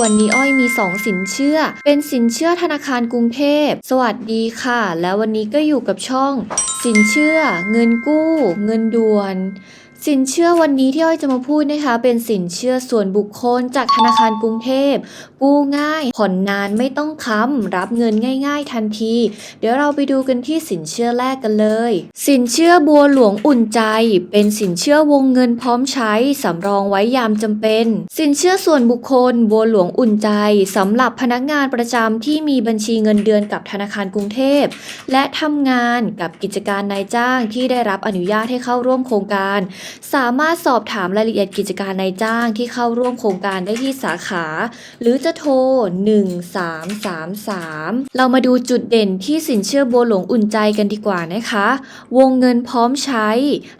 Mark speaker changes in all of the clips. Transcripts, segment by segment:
Speaker 1: วันนี้อ้อยมี 2 สินเชื่อ เป็นสินเชื่อธนาคารกรุงเทพ สวัสดีค่ะ แล้ววันนี้ก็อยู่กับช่อง สินเชื่อ เงินกู้ เงินด่วน สินเชื่อวันนี้ที่อ้อยจะมาพูดนะคะ เป็นสินเชื่อส่วนบุคคลจากธนาคารกรุงเทพ กู้ง่าย ผ่อนนานไม่ต้องค้ำรับเงินง่าย ๆ ทันที เดี๋ยวเราไปดูกันที่สินเชื่อแรกกันเลย สินเชื่อบัวหลวงอุ่นใจ เป็นสินเชื่อวงเงินพร้อมใช้สำรองไว้ยามจำเป็น สินเชื่อส่วนบุคคล บัวหลวงอุ่นใจสำหรับพนักงานประจำที่มีบัญชีเงินเดือนกับธนาคารกรุงเทพ และทำงานกับกิจการนายจ้างที่ได้รับอนุญาตให้เข้าร่วมโครงการสามารถสอบถามรายละเอียดกิจการนายจ้างที่เข้าร่วมโครงการได้ที่สาขา หรือจะโทร 1333 เรามาดูจุดเด่นที่สินเชื่อบัวหลวงอุ่นใจกันดีกว่านะคะ วงเงินพร้อมใช้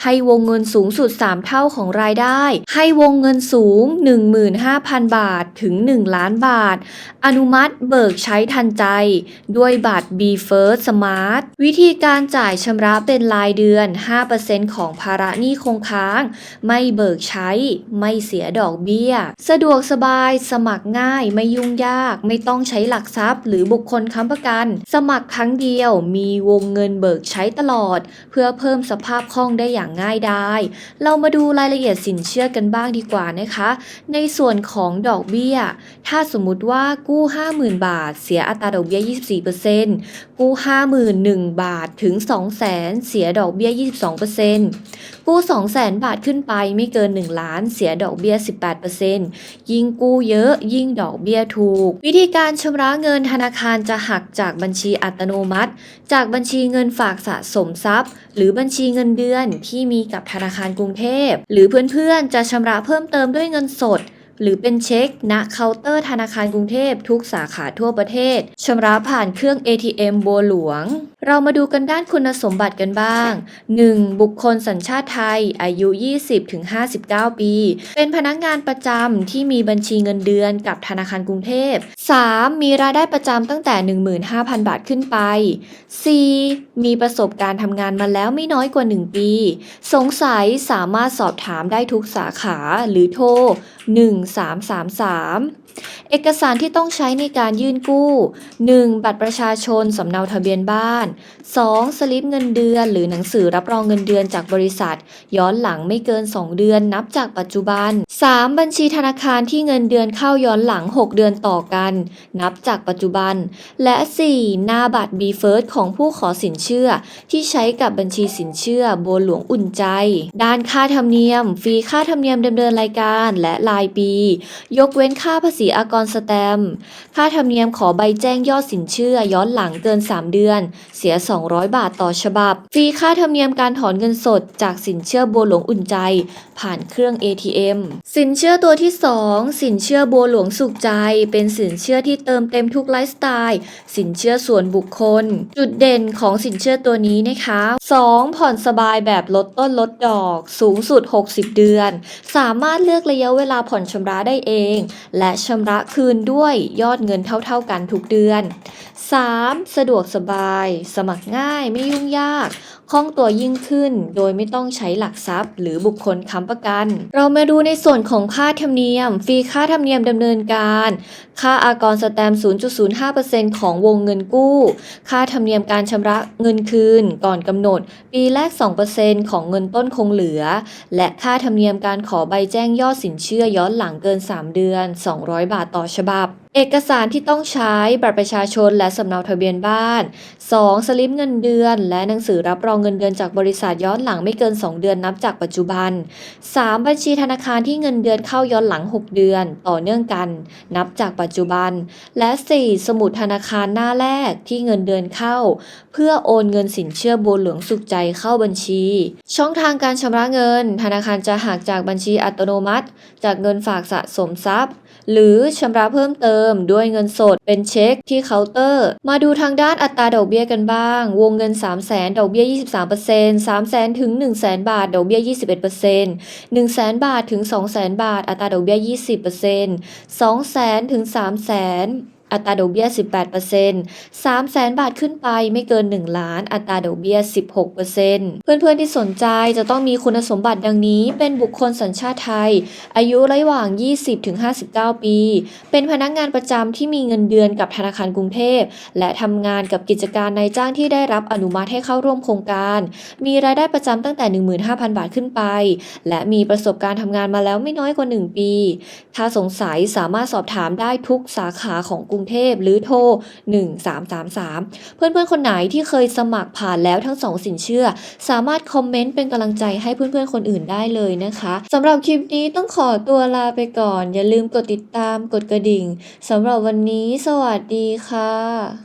Speaker 1: ให้วงเงินสูงสุด 3 เท่าของรายได้ ให้วงเงินสูง 15,000 บาทถึง 1 ล้านบาท อนุมัติเบิกใช้ทันใจ ด้วยบัตร B First Smart วิธีการจ่ายชำระเป็นรายเดือน 5%ของภาระหนี้คงค้างไม่เบิกใช้ ไม่เสียดอกเบี้ย สะดวกสบาย สมัครง่าย ไม่ยุ่งยาก ไม่ต้องใช้หลักทรัพย์ หรือบุคคลค้ำประกัน สมัครครั้งเดียว มีวงเงินเบิกใช้ตลอด เพื่อเพิ่มสภาพคล่องได้อย่างง่ายดาย เรามาดูรายละเอียดสินเชื่อกันบ้างดีกว่านะคะ ในส่วนของดอกเบี้ย ถ้าสมมุติว่ากู้ 50,000 บาท เสียอัตราดอกเบี้ย 24%กู้ 51,000 บาทถึง 200,000 เสียดอกเบี้ย 22%กู้ 200,000บาทขึ้นไปไม่เกิน 1 ล้าน เสียดอกเบี้ย 18%ยิ่งกู้เยอะยิ่งดอกเบี้ยถูก วิธีการชำระเงินธนาคารจะหักจากบัญชีอัตโนมัติ จากบัญชีเงินฝากสะสมทรัพย์ หรือบัญชีเงินเดือนที่มีกับธนาคารกรุงเทพ หรือเพื่อนๆ จะชำระเพิ่มเติมด้วยเงินสดหรือเป็นเช็คณเคาน์เตอร์ธนาคารกรุงเทพทุกสาขาทั่วประเทศชำระผ่านเครื่อง ATM บัวหลวงเรามาดูกันด้านคุณสมบัติกันบ้าง 1. บุคคลสัญชาติไทย อายุ 20-59 ปี เป็นพนักงานประจำที่มีบัญชีเงินเดือนกับธนาคารกรุงเทพ 3. มีรายได้ประจำตั้งแต่ 15,000 บาทขึ้นไป 4. มีประสบการณ์ทำงานมาแล้วไม่น้อยกว่า 1 ปี สงสัยสามารถสอบถามได้ทุกสาขาหรือโทร 1333เอกสารที่ต้องใช้ในการยื่นกู้ 1. บัตรประชาชน สำเนาทะเบียนบ้าน 2. สลิปเงินเดือน หรือหนังสือรับรองเงินเดือนจากบริษัท ย้อนหลังไม่เกิน 2 เดือนนับจากปัจจุบัน 3. บัญชีธนาคารที่เงินเดือนเข้าย้อนหลัง 6 เดือนต่อกัน นับจากปัจจุบัน และ 4. หน้าบัตร B First ของผู้ขอสินเชื่อ ที่ใช้กับบัญชีสินเชื่อบัวหลวงอุ่นใจ ด้านค่าธรรมเนียม ฟรีค่าธรรมเนียมดำเนินรายการและรายปี ยกเว้นค่าภาษีอากรสแตม ค่าธรรมเนียมขอใบแจ้งยอดสินเชื่อย้อนหลังเกิน 3 เดือนสีย 200 บาทต่อฉบับ ฟรีค่าธรรมเนียมการถอนเงินสดจากสินเชื่อบัวหลวงอุ่นใจ ผ่านเครื่อง ATM สินเชื่อตัวที่ 2 สินเชื่อบัวหลวงสุขใจ เป็นสินเชื่อที่เติมเต็มทุกไลฟ์สไตล์ สินเชื่อส่วนบุคคล จุดเด่นของสินเชื่อตัวนี้นะคะ 2. ผ่อนสบายแบบลดต้นลดดอก สูงสุด 60 เดือน สามารถเลือกระยะเวลาผ่อนชำระได้เอง และชำระคืนด้วยยอดเงินเท่า ๆกันทุกเดือน 3. สะดวกสบายสมัครง่ายไม่ยุ่งยากคล่องตัวยิ่งขึ้น โดยไม่ต้องใช้หลักทรัพย์ หรือบุคคลค้ำประกัน เรามาดูในส่วนของค่าธรรมเนียม ฟรีค่าธรรมเนียมดำเนินการ ค่าอากรสแตม 0.05%ของวงเงินกู้ ค่าธรรมเนียมการชำระเงินคืน ก่อนกำหนด ปีแรก 2%ของเงินต้นคงเหลือ และค่าธรรมเนียมการขอใบแจ้งยอดสินเชื่อย้อนหลังเกิน 3 เดือน 200 บาทต่อฉบับเอกสารที่ต้องใช้บัตรประชาชนและสำเนาทะเบียนบ้าน 2. สลิปเงินเดือน และหนังสือรับรองเงินเดือนจากบริษัทย้อนหลังไม่เกิน 2 เดือนนับจากปัจจุบัน 3. บัญชีธนาคารที่เงินเดือนเข้าย้อนหลัง 6 เดือน ต่อเนื่องกัน นับจากปัจจุบัน และ 4. สมุดธนาคารหน้าแรกที่เงินเดือนเข้า เพื่อโอนเงินสินเชื่อบัวหลวงสุขใจเข้าบัญชี ช่องทางการชำระเงิน ธนาคารจะหักจากบัญชีอัตโนมัติ จากเงินฝากสะสมทรัพย์ หรือชำระเพิ่มเติมด้วยเงินสดเป็นเช็คที่เคาน์เตอร์ มาดูทางด้านอัตราดอกเบี้ยกันบ้าง วงเงิน 3 0 0 0 0 0ดอกเบี้ย 23% 3 0 0 0 0ถึง1 0 0 0 0 บาท ดอกเบี้ย 21% 1 0 0 0 0 บาทถึง 2 0 0 0 0 0 บาท อัตราดอกเบี้ย 20% 2 0 0 0 0 0ถึง 3 0 0 0 0 0 อัตราดอกเบี้ย 18% 300,000บาทขึ้นไปไม่เกิน 1 ล้าน อัตราดอกเบี้ย 16%เพื่อนๆที่สนใจจะต้องมีคุณสมบัติดังนี้ เป็นบุคคลสัญชาติไทย อายุระหว่าง 20-59 ปี เป็นพนักงานประจำที่มีเงินเดือนกับธนาคารกรุงเทพ และทำงานกับกิจการนายจ้างที่ได้รับอนุมัติให้เข้าร่วมโครงการ มีรายได้ประจำตั้งแต่ 15,000 บาทขึ้นไป และมีประสบการณ์ทำงานมาแล้วไม่น้อยกว่า 1 ปี ถ้าสงสัยสามารถสอบถามได้ทุกสาขาของกรุงเทพหรือโทร 1333 เพื่อนๆคนไหนที่เคยสมัครผ่านแล้วทั้งสองสินเชื่อ สามารถคอมเมนต์เป็นกำลังใจให้เพื่อนๆคนอื่นได้เลยนะคะสำหรับคลิปนี้ต้องขอตัวลาไปก่อน อย่าลืมกดติดตามกดกระดิ่งสำหรับวันนี้สวัสดีค่ะ